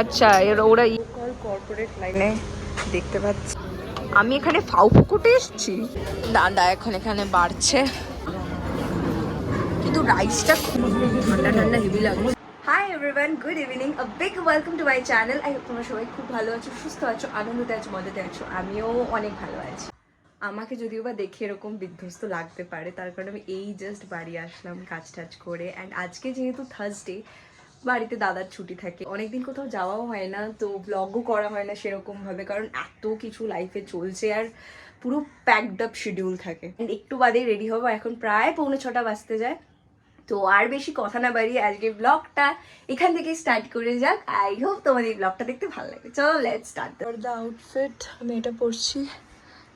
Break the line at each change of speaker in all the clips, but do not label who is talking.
আচ্ছা এর ওরা কর্পোরেট লাইনে দেখতে পাচ্ছি। আমি এখানে ফাউ ফুকুটে এসেছি। দাদা এখন এখানে বাড়ছে। কিন্তু রাইসটা খুব ঠান্ডা ঠান্ডা হেভি লাগছে। Hi everyone good evening a big welcome to my channel I তোমরা সবাই খুব ভালো আছো সুস্থ আছো আনন্দতে আছো মজাতে আছো। আমিও অনেক ভালো আছি। আমাকে যদিও বা দেখে এরকম বিধ্বস্ত লাগতে পারে তার কারণে আমি এই জাস্ট বাড়ি আসলাম কাজ টাজ করে। অ্যান্ড আজকে যেহেতু থার্সডে বাড়িতে দাদার ছুটি থাকে। অনেকদিন কোথাও যাওয়াও হয় না, তো ব্লগও করা হয় না সেরকম ভাবে কারণ এত কিছু লাইফে চলছে আর পুরো প্যাকড আপ শিডিউল থাকে। একটু বাদেই রেডি হব, এখন প্রায় পৌনে ছটা বাজতে যায়। তো আর বেশি কথা না বাড়িয়ে আজকে ব্লগটা এখান থেকে স্টার্ট করে যাক। আই হোপ তোমাদের এই ব্লগটা দেখতে ভালো লাগে। চলো লেট স্টার্ট দ্য আউটফিট আমি এটা পরছি।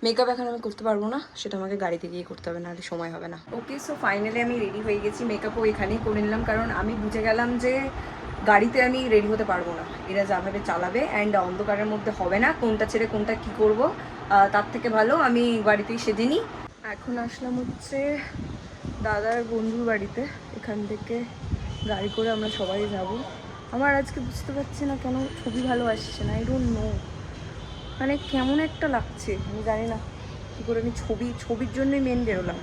মেকআপ এখন আমি করতে পারব না, সেটা আমাকে গাড়িতে গিয়ে করতে হবে, নাহলে সময় হবে না। ওকে সো ফাইনালি আমি রেডি হয়ে গেছি মেকআপও এখানেই করে নিলাম, কারণ আমি বুঝে গেলাম যে গাড়িতে আমি রেডি হতে পারব না। এরা যাভাবে চালাবে অ্যান্ড অন্ধকারের মধ্যে হবে না, কোনটা ছেড়ে কোনটা কি করব তার থেকে ভালো আমি বাড়িতেই সেজে নিই। এখন আসলাম হচ্ছে দাদার বন্ধুর বাড়িতে, এখান থেকে গাড়ি করে আমরা সবাই যাব। আমার আজকে বুঝতে পারছি না কেন ছবি ভালো আসছে না আই ডোন্ট নো মানে কেমন একটা লাগছে, আমি জানি না। কী করে আমি ছবি, ছবির জন্যই মেন বেরোলাম।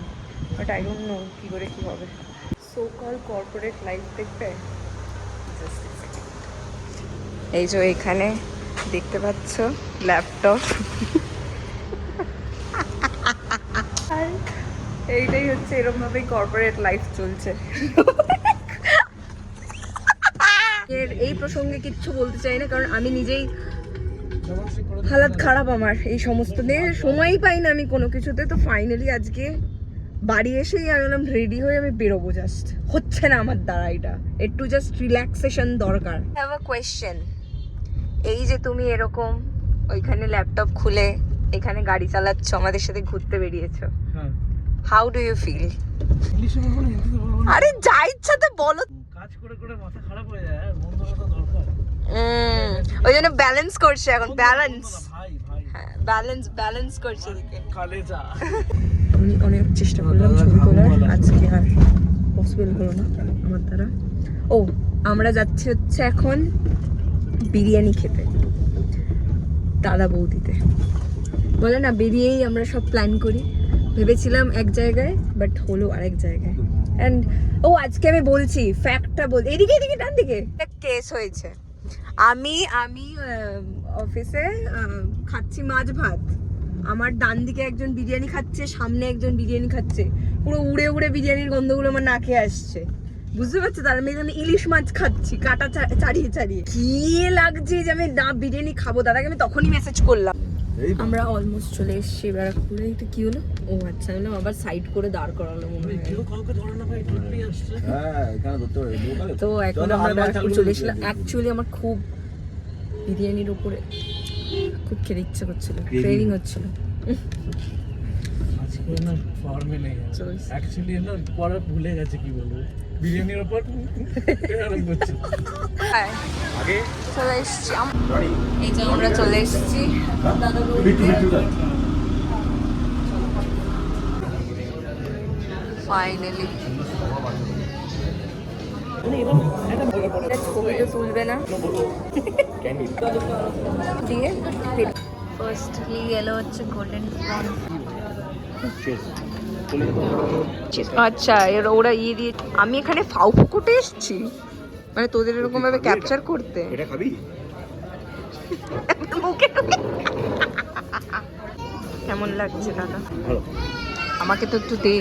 বাট আই ডোন্ট নো কী করে কী হবে। সো কল কর্পোরেট লাইফ দেখবে. এই যে এখানে দেখতে পাচ্ছ ল্যাপটপ আর এইটাই হচ্ছে এরকম ভাবেই কর্পোরেট লাইফ চলছে। এর এই প্রসঙ্গে কিচ্ছু বলতে চাই না, কারণ আমি নিজেই হালাত খারাপ আমার এই সমস্ত নিয়ে সময়ই পাই না আমি কোনো কিছুতে। তো ফাইনালি আজকে বাড়ি এসেই আমি বললাম রেডি হয়ে আমি বেরোবো জাস্ট হচ্ছে না আমার দ্বারা এটা। একটু জাস্ট রিল্যাক্সেশন দরকার। হ্যাভ আ কোয়েশ্চেন এই যে তুমি এরকম ওইখানে ল্যাপটপ খুলে এখানে গাড়ি চালাচ্ছ আমাদের সাথে ঘুরতে বেরিয়েছো।
হ্যাঁ।
হাউ ডু ইউ ফিল আরে যা ইচ্ছা তো বলো।
কাজ করে করে মাথা খারাপ হয়ে যায় বন্ধু কথা দরকার।
ওই জন্য ব্যালেন্স করছে এখন ব্যালেন্স হ্যাঁ ব্যালেন্স ব্যালেন্স করছে এদিকে। আমি অনেক চেষ্টা করলাম ছবি তোলার আজকে আর পসিবল হলো না আমার দ্বারা। ও আমরা যাচ্ছি হচ্ছে এখন বিরিয়ানি খেতে দাদা বৌদিতে। বলে না বেরিয়েই আমরা সব প্ল্যান করি। ভেবেছিলাম এক জায়গায় বাট হলো আরেক জায়গায়। অ্যান্ড ও আজকে আমি বলছি ফ্যাক্টটা বল এদিকে এদিকে ডান দিকে একটা কেস হয়েছে। আমি আমি অফিসে খাচ্ছি মাছ ভাত। আমার ডান দিকে একজন বিরিয়ানি খাচ্ছে, সামনে একজন বিরিয়ানি খাচ্ছে। পুরো উড়ে উড়ে বিরিয়ানির গন্ধগুলো আমার নাকে আসছে। বুঝতে পারছ? তার আমি এখানে ইলিশ মাছ খাচ্ছি, কাটা ছাড়িয়ে ছাড়িয়ে কি লাগছে যে আমি না বিরিয়ানি খাব? দাদাকে আমি তখনই মেসেজ করলাম। আমরা অলমোস্ট চলে এসেছি ব্যারাকপুরে এটা কি হলো। ও আচ্ছা হলো আবার সাইড করে দাঁড় করালো মনে হয়।
কেউ কাউকে ধরে না ভাই ট্রিপেই আসছে।
হ্যাঁ
তো এখন আমরা ব্যারাকপুর
চলে
এসেছিলাম। অ্যাকচুয়ালি আমার খুব বিরিয়ানির উপরে খুব খেতে ইচ্ছে করছিল. ট্রেনিং হচ্ছিল।
আজকে না ফর্মে নেই। অ্যাকচুয়ালি না পরে ভুলে গেছে কি বলব? বিরিয়ানির
হ্যাঁ
আগে
চলে এসেছি এই যে আমরা চলে এসেছি। ফাইনালি ছবিটা তুলবে না। দিয়ে ফার্স্টলি এলো হচ্ছে গোল্ডেন প্রন আচ্ছা এর ওরা ইয়ে দিয়ে আমি এখানে ফাউ ফুকুটে এসেছি। মানে তোদের এরকম ভাবে ক্যাপচার করতে।
এটা খাবি?
মুখে কেমন লাগছে দাদা? আমাকে তো একটু দে।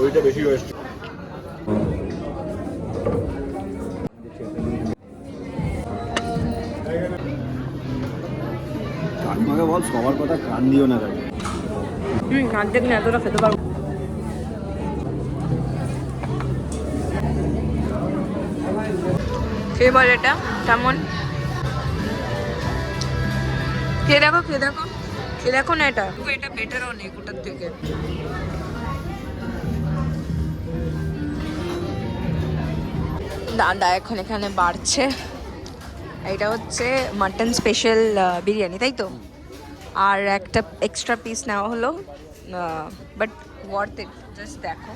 ওইটা বেশি কাকিমাকে বল সবার কথা কান দিও না কাকি।
হুম অর্ধেক না এতটা খেতে পারব খেয়ে এটা কেমন? খেয়ে দেখো খেয়ে দেখো খেয়ে দেখো না এটা? এটা বেটার অনেক ওটার থেকে। দাদা, এখন এখানে বাড়ছে। এটা হচ্ছে মাটন স্পেশাল বিরিয়ানি, তাই তো? আর একটা এক্সট্রা পিস নেওয়া হলো বাট ওয়ার্থ ইট জাস্ট দেখো।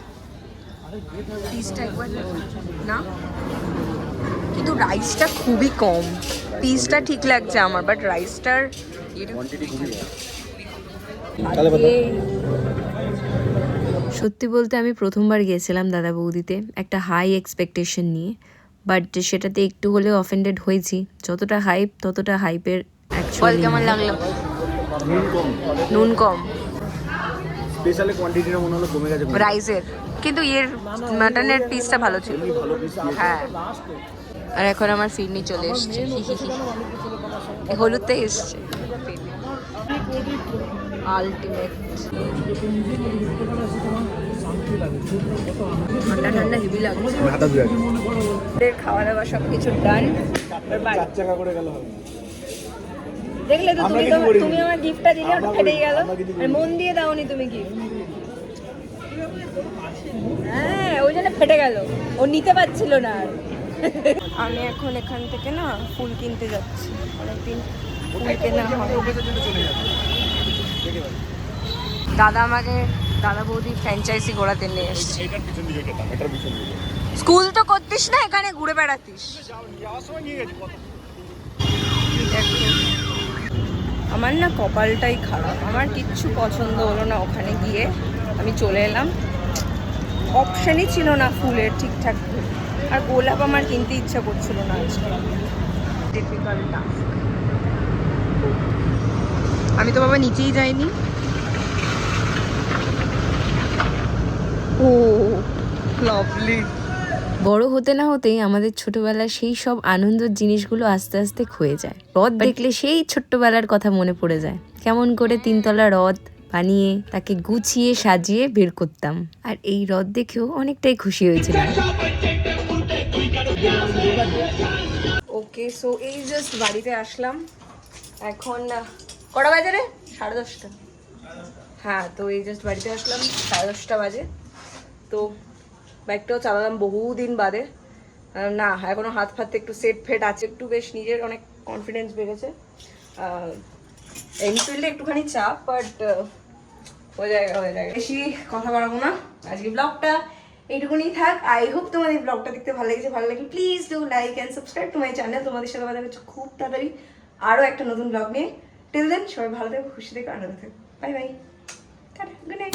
পিসটা একবার না কিন্তু রাইসটা খুবই কম। পিসটা ঠিক লাগছে আমার বাট রাইসটার সত্যি বলতে আমি প্রথমবার গিয়েছিলাম দাদা বৌদিতে একটা হাই এক্সপেকটেশন নিয়ে বাট সেটাতে একটু হলেও অফেন্ডেড হয়েছি। যতটা হাইপ ততটা হাইপের অ্যাকচুয়াল কেমন লাগল?
নুন কম
নুন কম
স্পেশালি কোয়ান্টিটিটা মনে হলো কমে গেছে।
রাইসের কিন্তু এর মাটনের পিসটা ভালো ছিল। হ্যাঁ। আর এখন আমার ফিরনি চলে এসছে। হলুদতে এসছে। আলটিমেট ঠান্ডা হেভি লাগছে। খাওয়া দাওয়া সব কিছু ডান
চার চাকা করে গেল। হবে
দেখলে তো তুমি তো তুমি আমার গিফটটা দিলে ওটা ফেটেই গেল। আর মন দিয়ে দাওনি তুমি গিফট হ্যাঁ ওই জন্য ফেটে গেল। ও নিতে পারছিল না আর। আমি এখন এখান থেকে না ফুল কিনতে যাচ্ছি। অনেকদিন ফুল কেনা দাদা আমাকে দাদা বৌদি ফ্র্যাঞ্চাইজি ঘোরাতে নিয়ে এসছে।
এটার পিছন দিকে খেতাম এটার পিছন দিকে।
স্কুল তো করতিস না এখানে ঘুরে বেড়াতিস
যাওয়ার সময় নিয়ে গেছি
আমার না কপালটাই খারাপ। আমার কিচ্ছু পছন্দ হলো না ওখানে গিয়ে। আমি চলে এলাম। অপশানই ছিল না ফুলের ঠিকঠাক ফুল। আর গোলাপ আমার কিনতে ইচ্ছা করছিল না আজকে। Task. আমি তো বাবা নিচেই যাইনি। ও লাভলি বড় হতে না হতেই আমাদের ছোটবেলার সেই সব আনন্দের জিনিসগুলো আস্তে আস্তে ক্ষয়ে যায়। হ্রদ দেখলে সেই ছোট্টবেলার কথা মনে পড়ে যায়। কেমন করে তিনতলা হ্রদ বানিয়ে তাকে গুছিয়ে সাজিয়ে বের করতাম। আর এই হ্রদ দেখেও অনেকটাই খুশি হয়েছিলাম। ওকে সো এই জাস্ট বাড়িতে আসলাম। এখন কটা বাজে রে? সাড়ে দশটা। হ্যাঁ তো এই জাস্ট বাড়িতে আসলাম সাড়ে দশটা বাজে। তো বাইকটাও চালালাম বহুদিন বাদে। না, এখনও হাত ফাতে একটু সেট ফেট আছে, একটু বেশ নিজের অনেক কনফিডেন্স বেড়েছে। এনফিল্ডে একটুখানি চাপ বাট হয়ে যায় হয়ে যায়। বেশি কথা বাড়াবো না। আজকে ব্লগটা এইটুকুনি থাক। আই হোপ তোমাদের ব্লগটা দেখতে ভালো লেগেছে। ভালো লাগে please do like and subscribe to my channel তোমাদের সাথে কথা হচ্ছে খুব তাড়াতাড়ি আরও একটা নতুন ব্লগ নিয়ে। টিল দেন সবাই ভালো থেকো, খুশি থেকো, আনন্দ থেকো। Bye bye good night